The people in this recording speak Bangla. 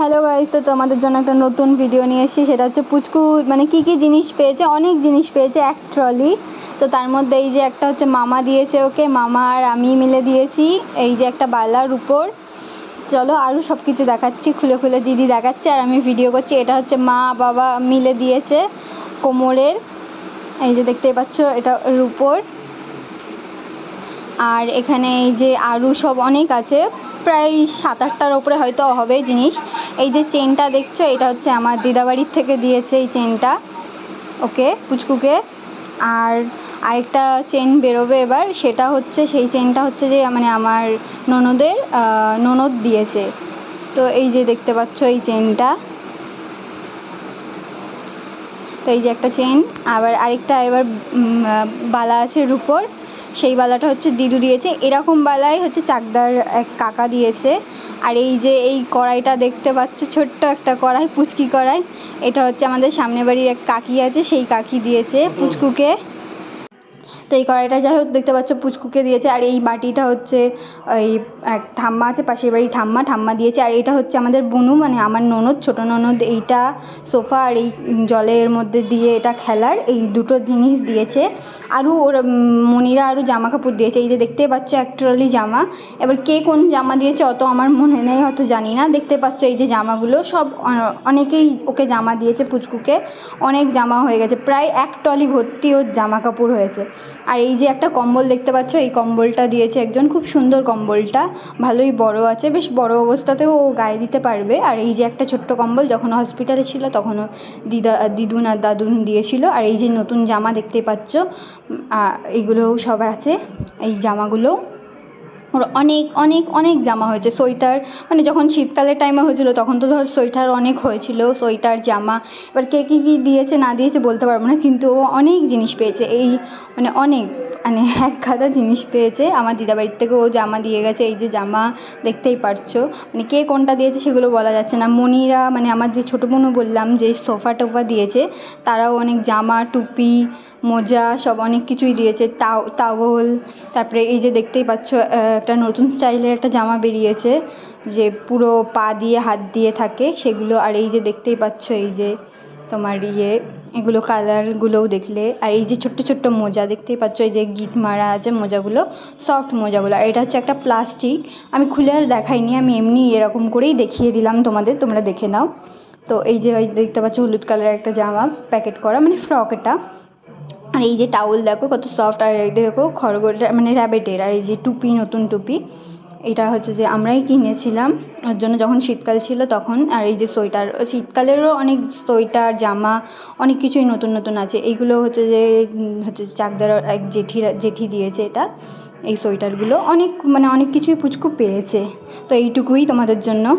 হ্যালো গাইস তো তোমাদের জন্য একটা নতুন ভিডিও নিয়ে এসেছি। সেটা হচ্ছে পুচকু মানে কি কি জিনিস পেয়েছে, অনেক জিনিস পেয়েছে, এক ট্রলি তো তার মধ্যে এই যে একটা হচ্ছে মামা দিয়েছে ওকে, মামা আর আমি মিলে দিয়েছি। এই যে একটা বালার উপর। চলো আরও সব কিছু দেখাচ্ছি, খুলে খুলে দিদি দেখাচ্ছে আর আমি ভিডিও করছি। এটা হচ্ছে মা, বাবা মিলে দিয়েছে কোমরের। এই যে দেখতেই পাচ্ছ, এটা রুপোর আর এখানে এই যে আরও সব অনেক আছে। প্রায় সাত আটটার ওপরে হয়তো হবে জিনিস। এই যে চেনটা দেখছ, এটা হচ্ছে আমার দিদাবাড়ির থেকে দিয়েছে এই চেনটা। ওকে, পুচকুকে। আর আরেকটা চেন বেরোবে এবার, সেটা হচ্ছে, সেই চেনটা হচ্ছে যে মানে আমার ননদের ননদ দিয়েছে। তো এই যে দেখতে পাচ্ছ এই চেনটা। তো এই যে একটা চেন, আবার আরেকটা এবার বালা আছে রুপোর। সেই বালাটা হচ্ছে দিদু দিয়েছে। এরকম বালাই হচ্ছে চাকদার এক কাকা দিয়েছে। আর এই যে এই কড়াইটা দেখতে পাচ্ছ, ছোট্ট একটা কড়াই, পুচকি কড়াই। এটা হচ্ছে আমাদের সামনে বাড়ির এক কাকি আছে, সেই কাকি দিয়েছে পুচকুকে। তো এই কড়াইটা যাই হোক, দেখতে পাচ্ছ পুচকুকে দিয়েছে, আর এই বাটিটা হচ্ছে এই এক ঠাম্মা আছে, পাশের বাড়ি ঠাম্মা ঠাম্মা দিয়েছে, আর এটা হচ্ছে আমাদের বুনু মানে আমার ননদ, ছোটো ননদ, এইটা সোফা আর এই জলের মধ্যে দিয়ে এটা খেলার, এই দুটো জিনিস দিয়েছে, আরও ওর মনিরা আরও জামা কাপড় দিয়েছে, এই যে দেখতে পাচ্ছ ট্রলি জামা, এবার কে কোন জামা দিয়েছে অত আমার মনে নেই অত জানি না, দেখতে পাচ্ছ এই যে জামাগুলো, সব অনেকেই ওকে জামা দিয়েছে পুচকুকে, অনেক জামা হয়ে গেছে, প্রায় এক টলি ভর্তি ওর জামা কাপড় হয়েছে আর এই যে একটা কম্বল দেখতে পাচ্ছ, এই কম্বলটা দিয়েছে একজন। খুব সুন্দর কম্বলটা, ভালোই বড় আছে, বেশ বড় অবস্থাতেও ও গায়ে দিতে পারবে। আর এই যে একটা ছোট্ট কম্বল, যখন হসপিটালে ছিল, তখনও দিদা, দিদুন আর দাদুন দিয়েছিল। আর এই যে নতুন জামা দেখতে পাচ্ছ এইগুলোও সব আছে, এই জামাগুলো ওর অনেক অনেক অনেক জামা হয়েছে। সোয়েটার মানে যখন শীতকালের টাইমে হয়েছিল তখন তো ধর সোয়েটার অনেক হয়েছিল, সোয়েটার, জামা। এবার কে কী কী দিয়েছে, না দিয়েছে বলতে পারব না, কিন্তু ও অনেক জিনিস পেয়েছে। এই মানে অনেক মানে এক গাদা জিনিস পেয়েছে। আমার দিদাবাড়ির থেকে ও জামা দিয়ে গেছে, এই যে জামা দেখতেই পারছ। মানে কে কোনটা দিয়েছে সেগুলো বলা যাচ্ছে না। মনিরা মানে আমার যে ছোটো বোনও বললাম যে সোফা টোফা দিয়েছে, তারাও অনেক জামা, টুপি মোজা, সব অনেক কিছুই দিয়েছে। তাও তাওল তারপরে এই যে দেখতেই পাচ্ছ একটা নতুন স্টাইলের একটা জামা বেরিয়েছে, যে পুরো পা দিয়ে, হাত দিয়ে থাকে সেগুলো। আর এই যে দেখতেই পাচ্ছ, এই যে তোমার ইয়ে এগুলো কালারগুলোও দেখলে। আর এই যে ছোট্ট ছোট্ট মোজা, দেখতেই পাচ্ছ, এই যে গিট মারা আছে মোজাগুলো সফট মোজাগুলো। আর এটা হচ্ছে একটা প্লাস্টিক আমি খুলে আর দেখাইনি, আমি এমনি এরকম করেই দেখিয়ে দিলাম তোমাদের, তোমরা দেখে নাও। তো এই যে দেখতে পাচ্ছ, হলুদ কালারের একটা জামা প্যাকেট করা মানে ফ্রক এটা। আর এই যে টাউল দেখো, কত সফট আর দেখো খরগোটা মানে র্যাবেটের আর এই যে টুপি, নতুন টুপি, এটা হচ্ছে যে আমরাই কিনেছিলাম। ওর জন্য যখন শীতকাল ছিল তখন, আর এই যে সোয়েটার, শীতকালেরও অনেক সোয়েটার, জামা, অনেক কিছুই নতুন নতুন আছে। এইগুলো হচ্ছে যে হচ্ছে চাকদার এক জেঠিরা, জেঠি দিয়েছে এটা। এই সোয়েটারগুলো অনেক মানে অনেক কিছুই পুচকু পেয়েছে। তো এইটুকুই তোমাদের জন্য।